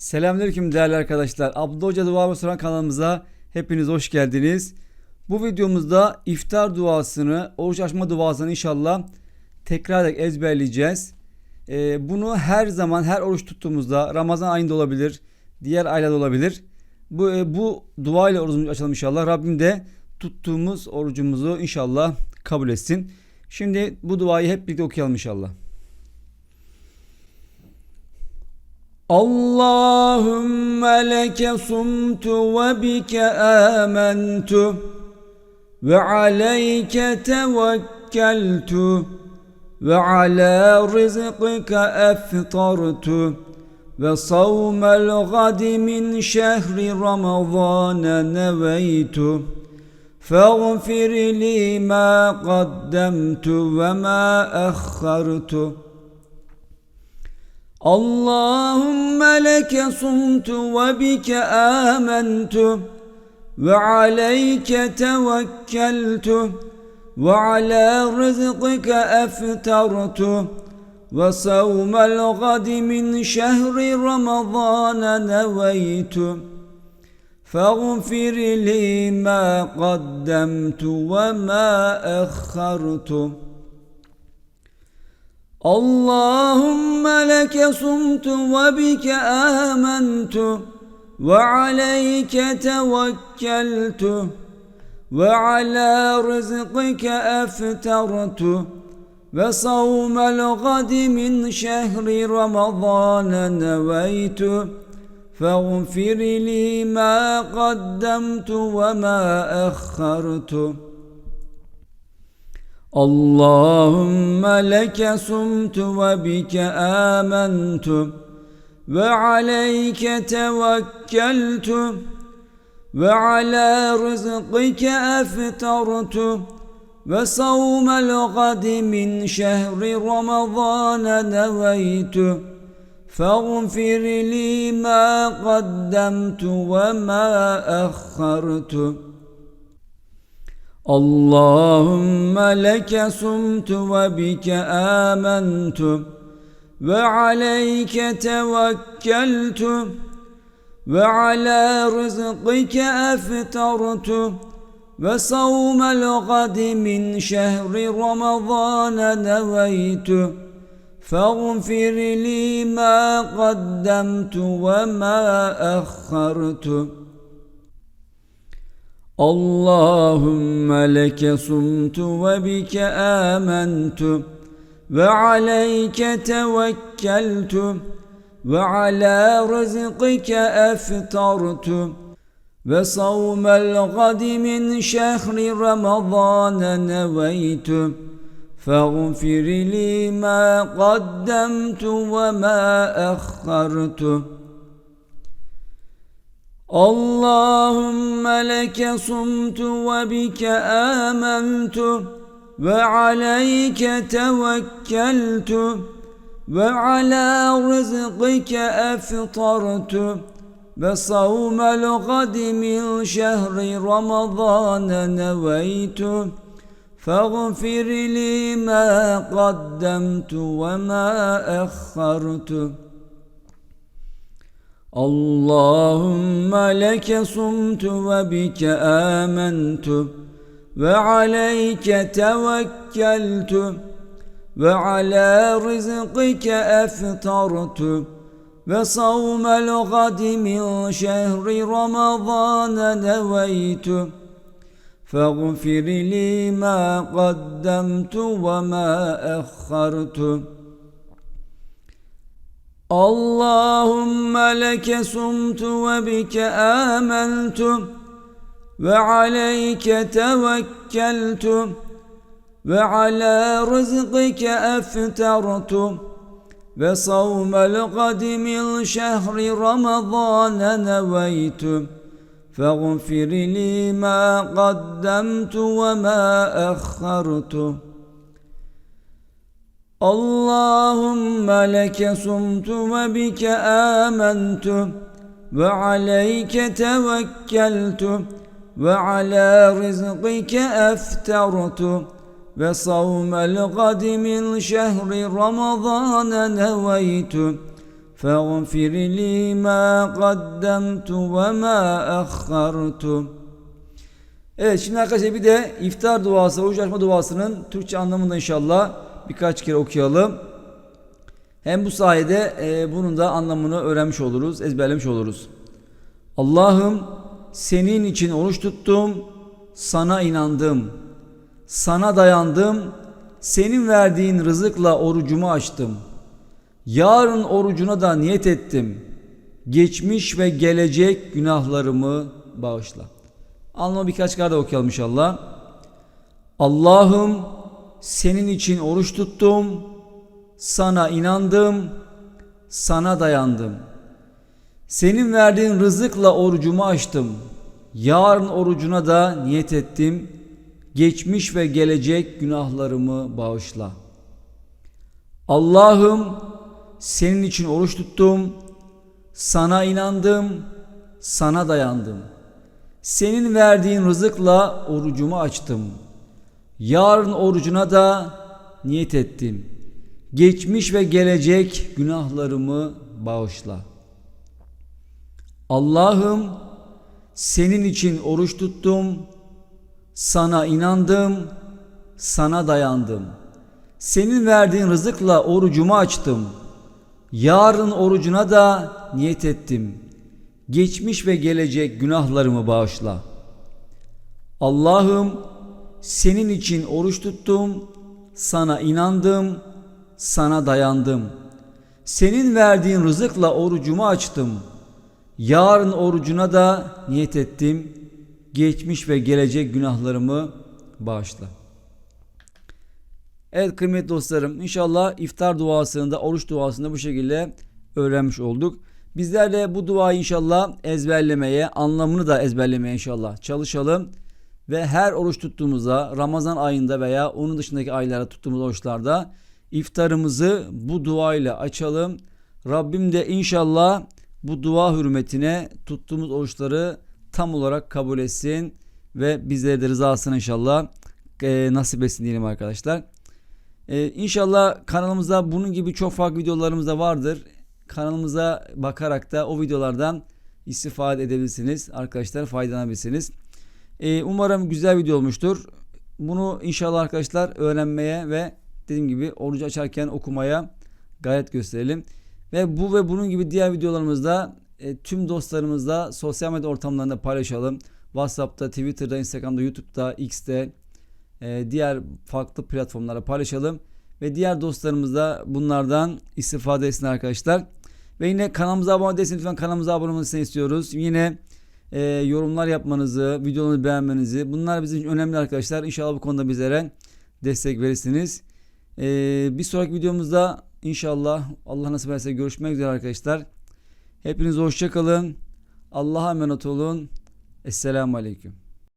Selamünaleyküm değerli arkadaşlar. Abdullah Hoca Dua Soran kanalımıza hepiniz hoş geldiniz. Bu videomuzda iftar duasını, oruç açma duasını inşallah tekrar ezberleyeceğiz. Ee, bunu her zaman her oruç tuttuğumuzda Ramazan ayında olabilir, diğer aylarda olabilir. Bu e, bu dua ile orucumuzu açalım inşallah. Rabbim de tuttuğumuz orucumuzu inşallah kabul etsin. Şimdi bu duayı hep birlikte okuyalım inşallah. اللهم لك صمت وبك آمنت وعليك توكلت وعلى رزقك أفطرت وصوم الغد من شهر رمضان نويت فاغفر لي ما قدمت وما أخرت اللهم لك صمت وبك آمنت وعليك توكلت وعلى رزقك أفترت وصوم الغد من شهر رمضان نويت فاغفر لي ما قدمت وما أخرت اللهم لك صمت وبك آمنت وعليك توكلت وعلى رزقك أفترت وصوم الغد من شهر رمضان نويت فاغفر لي ما قدمت وما أخرت اللهم لك صمت وبك آمنت وعليك توكلت وعلى رزقك أفطرت وصوم الغد من شهر رمضان نويت فاغفر لي ما قدمت وما أخرت اللهم لك صمت وبك آمنت وعليك توكلت وعلى رزقك أفطرت وصوم الغد من شهر رمضان نويت فاغفر لي ما قدمت وما أخرت اللهم لك صمت وبك آمنت وعليك توكلت وعلى رزقك أفطرت وصوم الغد من شهر رمضان نويت فاغفر لي ما قدمت وما أخرت اللهم لك صمت وبك آمنت وعليك توكلت وعلى رزقك أفطرت وصوم الغد من شهر رمضان نويت فاغفر لي ما قدمت وما أخرت اللهم لك صمت وبك آمنت وعليك توكلت وعلى رزقك أفطرت وصوم الغد من شهر رمضان نويت فاغفر لي ما قدمت وما أخرت اللهم لك صمت وبك آمنت وعليك توكلت وعلى رزقك أفترت وصوم الغد من شهر رمضان نويت فاغفر لي ما قدمت وما أخرت اللهم لك صمت وبك آمنت وعليك توكلت وعلى رزقك أفترت وصوم الغد من شهر رمضان نويت فاغفر لي ما قدمت وما أخرت Evet şimdi arkadaşlar bir de iftar duası, oruç açma duasının Türkçe anlamını da inşallah birkaç kere okuyalım. Hem bu sayede e, bunun da anlamını öğrenmiş oluruz, ezberlemiş oluruz. Allah'ım senin için oruç tuttum, sana inandım, sana dayandım, senin verdiğin rızıkla orucumu açtım. Yarın orucuna da niyet ettim. Geçmiş ve gelecek günahlarımı bağışla. Anlamı birkaç de okuyalım inşallah. Allah'ım senin için oruç tuttum, sana inandım, sana dayandım. Senin verdiğin rızıkla orucumu açtım. Yarın orucuna da niyet ettim. Geçmiş ve gelecek günahlarımı bağışla. Allah'ım senin için oruç tuttum. Sana inandım, sana dayandım. Senin verdiğin rızıkla orucumu açtım. Yarın orucuna da niyet ettim. Geçmiş ve gelecek günahlarımı bağışla. Allah'ım senin için oruç tuttum. Sana inandım, sana dayandım. Senin verdiğin rızıkla orucumu açtım. Yarın orucuna da niyet ettim. Geçmiş ve gelecek günahlarımı bağışla. Allah'ım senin için oruç tuttum. Sana inandım, sana dayandım. Senin verdiğin rızıkla orucumu açtım. Yarın orucuna da niyet ettim. Geçmiş ve gelecek günahlarımı bağışla. Evet kıymetli dostlarım inşallah iftar duasını da oruç duasını da bu şekilde öğrenmiş olduk. Bizler de bu duayı inşallah ezberlemeye, anlamını da ezberlemeye inşallah çalışalım. Ve her oruç tuttuğumuzda Ramazan ayında veya onun dışındaki aylarda tuttuğumuz oruçlarda iftarımızı bu duayla açalım. Rabbim de inşallah bu dua hürmetine tuttuğumuz oruçları tam olarak kabul etsin ve bizlere de rızasını inşallah e, nasip etsin diyelim arkadaşlar. E, inşallah kanalımızda bunun gibi çok farklı videolarımız da vardır. Kanalımıza bakarak da o videolardan istifade edebilirsiniz. Arkadaşlar faydalanabilirsiniz. E, umarım güzel video olmuştur. Bunu inşallah arkadaşlar öğrenmeye ve dediğim gibi orucu açarken okumaya gayret gösterelim. Ve bu ve bunun gibi diğer videolarımızda e, tüm dostlarımızla sosyal medya ortamlarında paylaşalım. WhatsApp'ta, Twitter'da, Instagram'da, YouTube'da, X'te e, diğer farklı platformlara paylaşalım. Ve diğer dostlarımız da bunlardan istifade etsin arkadaşlar. Ve yine kanalımıza abone değilseniz lütfen kanalımıza abone olmanızı istiyoruz. Yine e, yorumlar yapmanızı, videoları beğenmenizi bunlar bizim için önemli arkadaşlar. İnşallah bu konuda bizlere destek verirsiniz. E, bir sonraki videomuzda inşallah Allah nasip ederse görüşmek üzere arkadaşlar. Hepiniz hoşça kalın. Allah'a emanet olun. Esselamu Aleyküm.